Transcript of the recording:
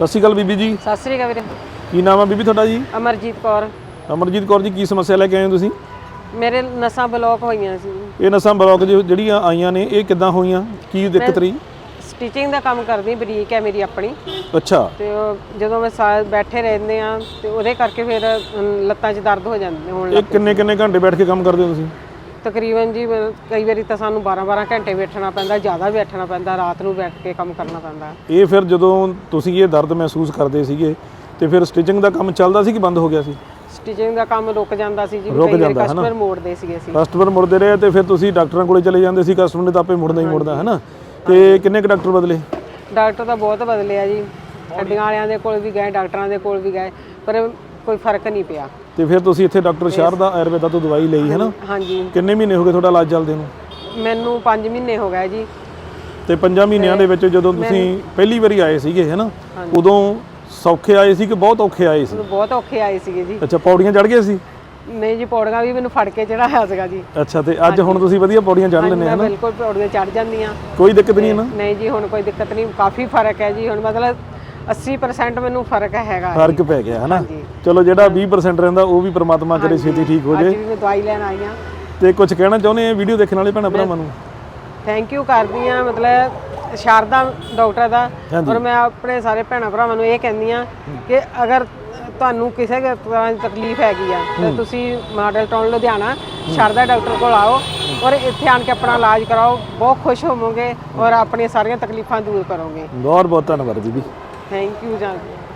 ਸਤਿ ਸ਼੍ਰੀ ਅਕਾਲ ਬੀਬੀ ਜੀ। ਸਤਿ ਸ੍ਰੀ ਅਕਾਲ ਵੀਰੇ। ਕੀ ਨਾਮ ਆ ਬੀਬੀ ਤੁਹਾਡਾ ਜੀ? ਅਮਰਜੀਤ ਕੌਰ। ਅਮਰਜੀਤ ਕੌਰ ਜੀ ਕੀ ਸਮੱਸਿਆ ਲੈ ਕੇ ਆਏ ਹੋ ਤੁਸੀਂ? ਮੇਰੇ ਨਸਾਂ ਬਲੌਕ ਹੋਈਆਂ ਸੀ। ਇਹ ਨਸਾਂ ਬਲੌਕ ਜੋ- ਜਿਹੜੀਆਂ ਆਈਆਂ ਨੇ ਇਹ ਕਿੱਦਾਂ ਹੋਈਆਂ? ਕੀ ਦਿੱਕਤ ਰਹੀ? ਸਟਿਚਿੰਗ ਦਾ ਕੰਮ ਕਰਦੀ ਬਰੀਕ ਹੈ ਮੇਰੀ ਆਪਣੀ। ਅੱਛਾ। ਤੇ ਉਹ ਜਦੋਂ ਮੈਂ ਸਾ- ਬੈਠੇ ਰਹਿੰਦੇ ਆ ਤੇ ਉਹਦੇ ਕਰਕੇ ਫਿਰ ਅਮ, ਲੱਤਾਂ 'ਚ ਦਰਦ ਹੋ ਜਾਂਦੇ ਹੁਣ ਇਹ ਕਿੰਨੇ ਕਿੰਨੇ ਘੰਟੇ ਬੈਠ ਕੇ ਕੰਮ ਕਰਦੇ ਹੋ ਤੁਸੀਂ? ਤਕਰੀਬਨ ਜੀ ਮੈਂ- ਕਈ ਵਾਰੀ ਤਾਂ ਸਾਨੂੰ 12 12 ਘੰਟੇ ਬੈਠਣਾ ਪੈਂਦਾ ਜ਼ਿਆਦਾ ਬੈਠਣਾ ਪੈਂਦਾ ਰਾਤ ਨੂੰ ਬੈਠ ਕੇ ਕੰਮ ਕਰਨਾ ਪੈਂਦਾ। ਇਹ ਫਿਰ ਜਦੋਂ ਤੁਸੀਂ ਇਹ ਦਰਦ ਮਹਿਸੂਸ ਕਰਦੇ ਸੀਗੇ ਤੇ ਫਿਰ ਸਟਿਚਿੰਗ ਦਾ ਕੰਮ ਚੱਲਦਾ ਸੀ ਕਿ ਬੰਦ ਹੋ ਗਿਆ ਸੀ? ਸਟਿਚਿੰਗ ਦਾ ਕੰਮ ਰੁਕ ਜਾਂਦਾ ਸੀ ਜੀ ਰੁਕ ਕਈ ਵਾਰੀ ਜਾਂਦਾ, ਹਨਾ? ਕਸਟਮਰ ਮੋੜਦੇ ਸੀਗੇ ਅਸੀਂ। ਕਸਟਮਰ ਮੁੜਦੇ ਰਹੇ ਤੇ ਫਿਰ ਤੁਸੀਂ ਡਾਕਟਰਾਂ ਕੋਲੇ ਚਲੇ ਜਾਂਦੇ ਸੀ ਕਸਟਮਰ ਨੇ ਤਾਂ ਆਪੇ ਮੁੜਨਾ ਹੀ ਮੁੜਦਾ ਹੈ ਨਾ ਤੇ ਕਿੰਨੇ ਕੁ ਡਾਕਟਰ ਬਦਲੇ? ਡਾਕਟਰ ਤਾਂ ਬਹੁਤ ਬਦਲੇ ਆ ਜੀ। ਹੱਡੀਆਂ ਵਾਲਿਆਂ ਦੇ ਕੋਲ ਵੀ ਗਏ ਡਾਕਟਰਾਂ ਦੇ ਕੋਲ ਵੀ ਗਏ ਪਰ ਕੋਈ ਫ਼ਰਕ ਨਹੀਂ ਪਿਆ। ਤੇ ਫਿਰ ਤੁਸੀਂ ਇੱਥੇ ਡਾਕਟਰ ਸ਼ਾਰ ਦਾ ਆਯੁਰਵੇਦਾ ਤੋਂ ਦਵਾਈ ਲਈ ਹੈ ਨਾ? ਹਾਂਜੀ। ਕਿੰਨੇ ਮਹੀਨੇ ਹੋ ਗਏ ਤੁਹਾਡਾ ਇਲਾਜ ਚੱਲਦੇ ਨੂੰ? ਮੈਨੂੰ 5 ਮਹੀਨੇ ਹੋ ਗਏ ਜੀ। ਤੇ ਪੰਜਾਂ ਮਹੀਨਿਆਂ ਦੇ ਵਿੱਚ ਜਦੋਂ ਤੁਸੀਂ ਪਹਿਲੀ ਵਾਰੀ ਆਏ ਸੀਗੇ ਹੈ ਨਾ? ਉਦੋਂ ਸੌਖੇ ਆਏ ਸੀ ਕਿ ਬਹੁਤ ਔਖੇ ਆਏ ਸੀ? ਬਹੁਤ ਔਖੇ ਆਏ ਸੀਗੇ ਜੀ। ਅੱਛਾ ਪੌੜੀਆਂ ਚੜ ਗਏ ਸੀ? ਨਹੀਂ ਜੀ ਪੌੜੀਆਂ ਵੀ ਮੈਨੂੰ ਫੜ ਕੇ ਚੜਾਇਆ ਸੀਗਾ ਜੀ। ਅੱਛਾ ਤੇ ਅੱਜ ਹੁਣ ਤੁਸੀਂ ਵਧੀਆ ਪੌੜੀਆਂ ਚੜ ਮੈਂ ਆ ਨਾ? ਬਿਲਕੁਲ ਪੌੜੀਆਂ ਚੜ ਜਾਂਦੀਆਂ ਕੋਈ ਦਿੱਕਤ ਨਹੀਂ ਨਾ? ਨਹੀਂ ਜੀ ਹੁਣ ਕੋਈ ਦਿੱਕਤ ਨਹੀਂ। ਕਾਫੀ ਫ਼ਰਕ ਹੈ ਜੀ। ਹੁਣ ਮਤਲਬ 80% ਮੈਨੂੰ ਫ਼ਰਕ ਹੈਗਾ ਫ਼ਰਕ ਪੈ ਗਿਆ ਹੈ ਨਾ ਹਾਂਜੀ। ਚਲੋ ਜਿਹੜਾ 20% ਰਹਿੰਦਾ ਉਹ ਵੀ ਪ੍ਰਮਾਤਮਾ ਕਰੇ ਛੇਤੀ ਠੀਕ ਹੋ ਅੱਜ ਜਾਏ ਵੀ ਮੈਂ ਦਵਾਈ ਲੈਣ ਆਈ ਆ ਤੇ ਕੁਝ ਕਹਿਣਾ ਚਾਹੁੰਦੇ ਆ ਵੀਡੀਓ ਦੇਖਣ ਵਾਲੇ ਭੈਣਾਂ ਭਰਾਵਾਂ ਨੂੰ? ਥੈਂਕ ਯੂ ਕਰਦੀ ਆ ਮਤਲਬ ਸ਼ਾਰਦਾ ਡਾਕਟਰ ਦਾ। ਔਰ ਮੈਂ ਆਪਣੇ ਸਾਰੇ ਭੈਣਾਂ ਭਰਾਵਾਂ ਨੂੰ ਇਹ ਕਹਿੰਦੀ ਆ ਕਿ ਅਗਰ ਤੁਹਾਨੂੰ ਕਿਸੇ ਤਰ੍ਹਾਂ ਦੀ ਤਕਲੀਫ ਹੈਗੀ ਆ ਤਾਂ ਤੁਸੀਂ model town Ludhiana Sharda doctor ਕੋਲ ਆਓ ਔਰ ਇੱਥੇ ਆਣ ਕੇ ਆਪਣਾ ਇਲਾਜ ਕਰਾਓ ਬਹੁਤ ਖੁਸ਼ ਹੋਵੋਗੇ ਔਰ ਆਪਣੀਆਂ ਸਾਰੀਆਂ ਤਕਲੀਫਾਂ ਦੂਰ ਕਰੋਗੇ। ਬਹੁਤ ਬਹੁਤ ਧੰਨਵਾਦ ਬੀਬੀ। Thank you Janaki